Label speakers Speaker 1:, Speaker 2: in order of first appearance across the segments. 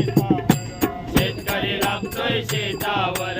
Speaker 1: शेतकरी लागतोय शेतावर.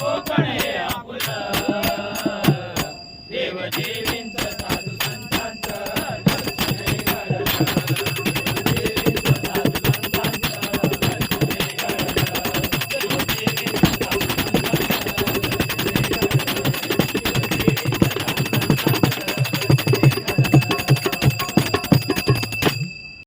Speaker 2: कोकण हे आपुल